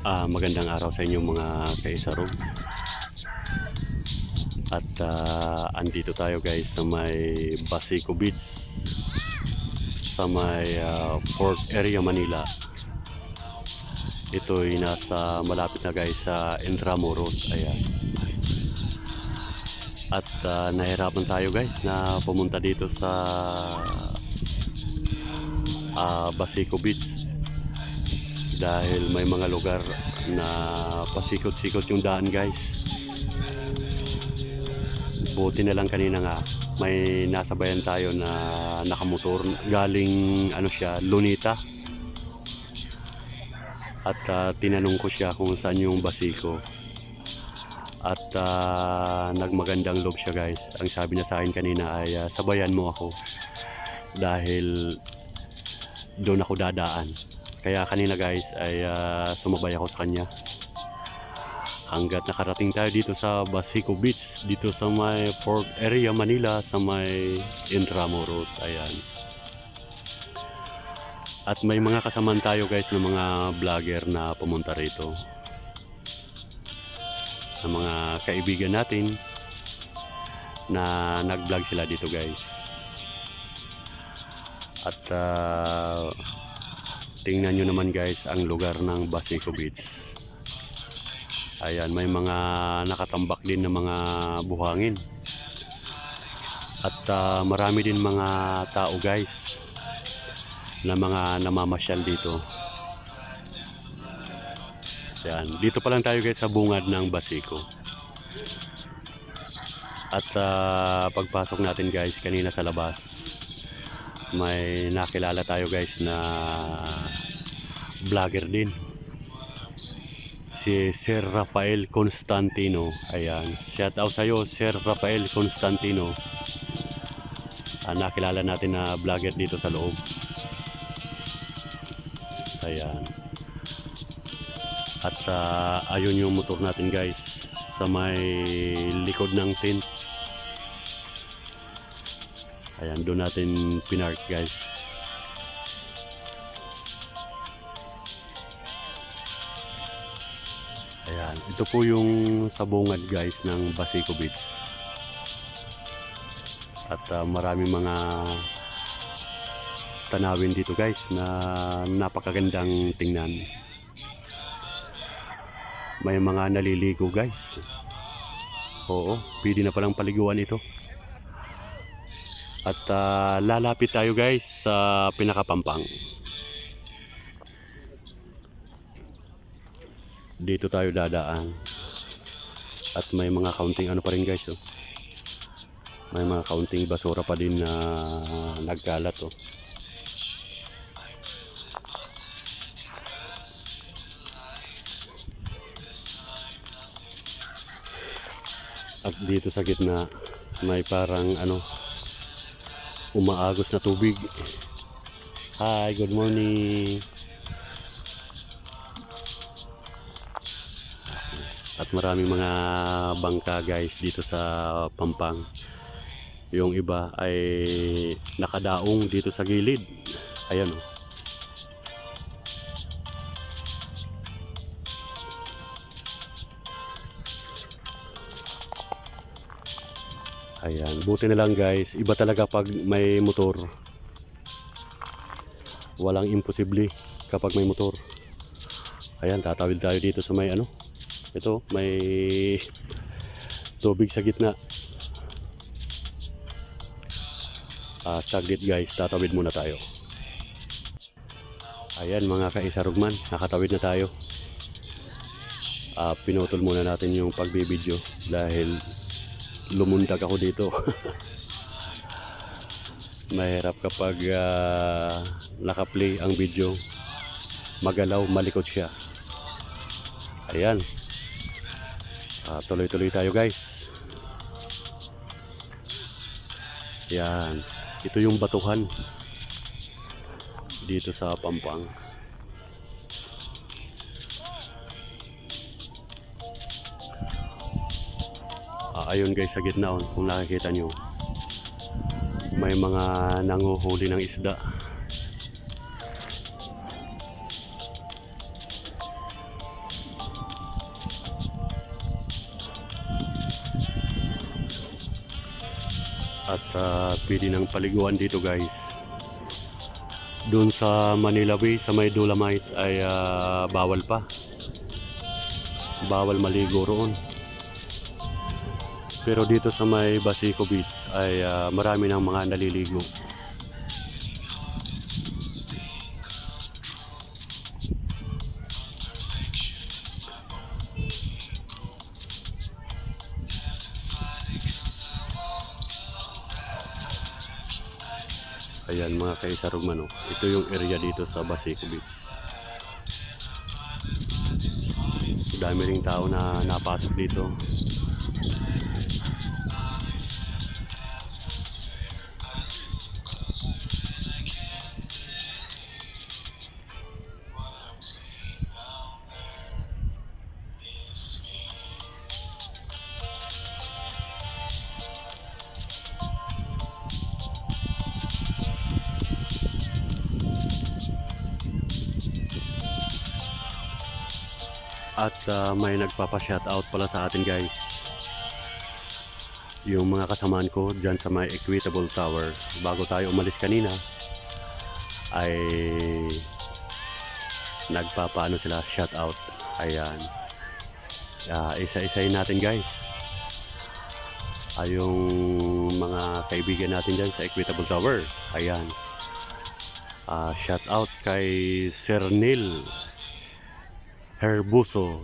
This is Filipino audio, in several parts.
Ah, magandang araw sa inyong mga kaisarog. At ah, andito tayo guys sa may Basico Beach sa may ah, Port Area Manila. Ito ay nasa malapit na guys sa Intramuros. Ayan. At ah, nahirapan tayo guys na pumunta dito sa ah, Basico Beach dahil may mga lugar na pasikot-sikot yung daan guys. Buti na lang kanina nga may nasabayan tayo na nakamotor. Galing ano siya Lunita. At ah, tinanong ko siya kung saan yung basiko. At ah, nagmagandang loob siya guys. Ang sabi niya sa akin kanina ay ah, sabayan mo ako dahil doon ako dadaan kaya kanina guys ay ah, sumabay ako sa kanya. Hanggat nakarating tayo dito sa Basico Beach, dito sa may Port Area Manila, sa may Intramuros. Ayan. At may mga kasaman tayo guys ng mga vlogger na pumunta rito. Sa mga kaibigan natin na nag-vlog sila dito guys. At ah, Tingnan nyo naman guys ang lugar ng Basico Beach. Ayan, may mga nakatambak din na mga buhangin. At ah, marami din mga tao guys na mga namamasyal dito. Ayan, dito pa lang tayo guys sa bungad ng Basico. At ah, pagpasok natin guys kanina sa labas, may nakilala tayo guys na vlogger din. Si Sir Rafael Constantino. Ayan. Shout out sa'yo Sir Rafael Constantino. Ah, nakilala natin na vlogger dito sa loob. Ayan. At ah, ayun yung motor natin guys sa may likod ng tent Ayan, doon natin pinark guys. Ayan, ito po yung sabungad guys ng Basico Beach. At ah, maraming mga tanawin dito guys na napakagandang tingnan. May mga naliligo guys. Oo, pwede na palang paliguan ito. At ah, lalapit tayo guys sa pinakapampang. Dito tayo dadaan. At may mga counting ano pa rin guys. Oh. May mga counting basura pa din na nagkalat. Oh. At dito sa gitna may parang ano umaagos na tubig. Hi, good morning. At maraming mga bangka guys dito sa Pampang. Yung iba ay nakadaong dito sa gilid. Ayan oh. Ayan, buti na lang guys. Iba talaga pag may motor. Walang imposible kapag may motor. Ayan, tatawid tayo dito sa may ano. Ito, may tubig sa gitna. Ah, saglit guys, tatawid muna tayo. Ayan mga kaisarugman, nakatawid na tayo. Ah, pinutol muna natin yung pagbibideo dahil lumundag ako dito. Mahirap kapag ah, naka-play ang video. Magalaw, malikot siya. Ayan. Ah, tuloy-tuloy tayo guys. Yan. Ito yung batuhan. Dito sa Pampang. ayun guys sa gitna kung nakikita nyo may mga nanguhuli ng isda. At uh, pwede ng paliguan dito guys. Doon sa Manila Bay sa may Dolomite ay uh, bawal pa. Bawal maligo roon. Pero dito sa may Basico Beach ay ah, marami ng mga naliligo. Ayan mga kaisarog mano. Ito yung area dito sa Basico Beach. Dami ring tao na napasok dito. At ah, may nagpapa-shoutout pala sa atin guys. Yung mga kasamaan ko dyan sa may Equitable Tower. Bago tayo umalis kanina, ay nagpapaano sila shoutout. Ayan. Ah, isa-isayin natin guys. Ay yung mga kaibigan natin dyan sa Equitable Tower. Ayan. Ah, shoutout kay Sir Neil Herbuso.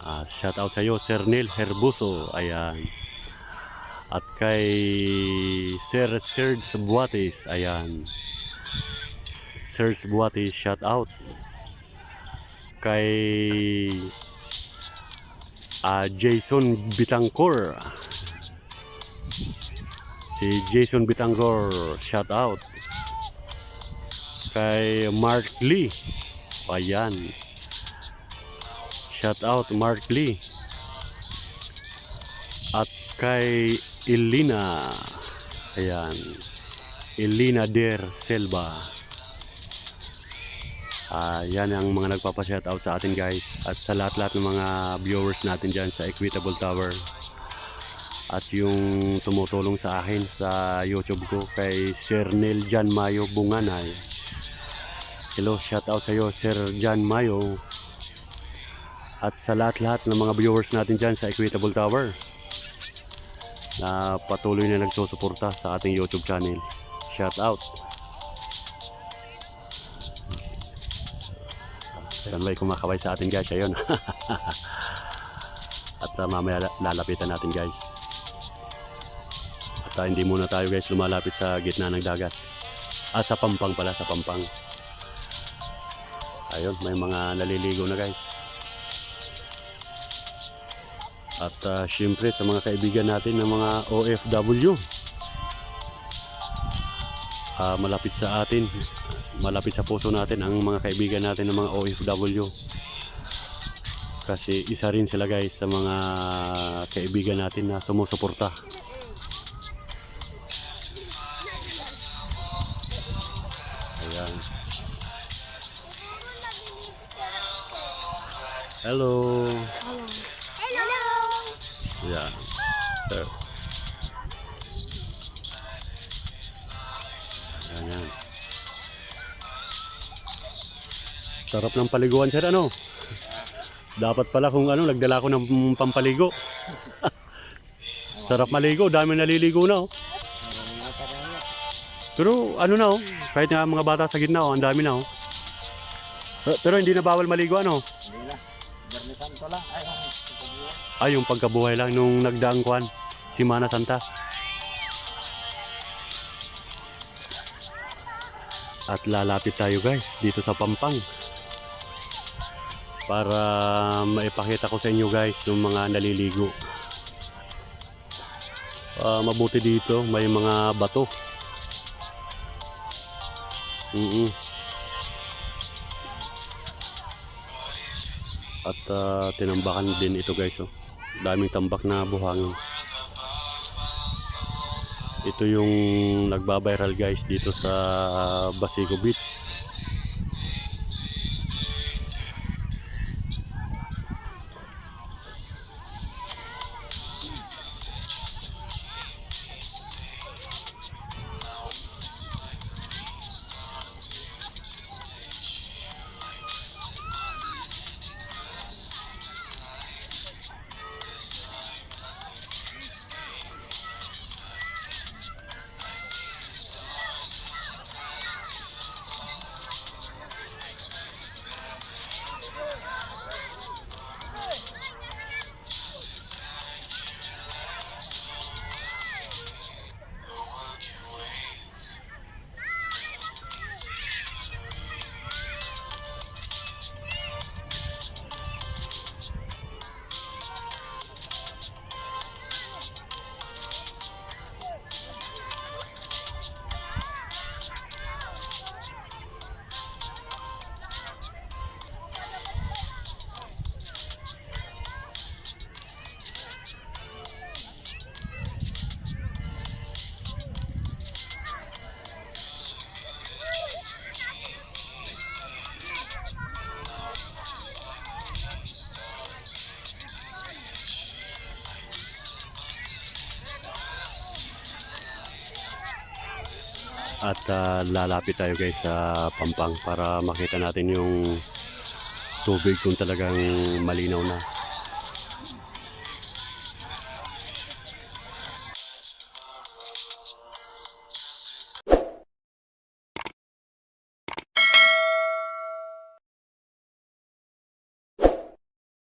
Ah, shout out sa iyo, Sir Neil Herbuso. Ayan. At kay Sir Serge Buatis. Ayan. Serge Buatis, shout out. Kay ah, Jason Bitangkor. Si Jason Bitangkor, shout out. Kay Mark Lee. Ayan. Shout out Mark Lee. At kay Elina. Ayan. Elina Der Selva. Ah, yan ang mga nagpapa-shout out sa atin guys. At sa lahat-lahat ng mga viewers natin dyan sa Equitable Tower. At yung tumutulong sa akin sa YouTube ko kay Sir Neil Jan Mayo Bunganay. Hello, shout out sa iyo Sir Jan Mayo at sa lahat-lahat ng mga viewers natin dyan sa Equitable Tower na patuloy na nagsusuporta sa ating YouTube channel. Shout out! Yan may kumakaway sa atin guys, ayun. At uh, mamaya la- lalapitan natin guys. At uh, hindi muna tayo guys lumalapit sa gitna ng dagat. Ah, sa Pampang pala, sa Pampang. Ayun, may mga naliligo na guys. At uh, syempre sa mga kaibigan natin ng mga OFW. Ah, malapit sa atin, malapit sa puso natin ang mga kaibigan natin ng mga OFW. Kasi isa rin sila guys sa mga kaibigan natin na sumusuporta. Hello! There. Ayan. Sarap ng paliguan sir ano? Dapat pala kung ano, nagdala ko ng pampaligo. Sarap maligo, dami naliligo na oh. Pero ano na oh, kahit nga mga bata sa gitna oh, ang dami na oh. Pero hindi na bawal maligo ano? Hindi na. Ay, yung pagkabuhay lang nung nagdaang kwan, Simana Santa. At lalapit tayo guys dito sa Pampang. Para maipakita ko sa inyo guys yung mga naliligo. Ah, mabuti dito, may mga bato. mm At ah, tinambakan din ito guys oh. Daming tambak na buhangin. Ito yung nagbabiral guys dito sa Basico Beach. At ah, lalapit tayo guys sa Pampang para makita natin yung tubig kung talagang malinaw na.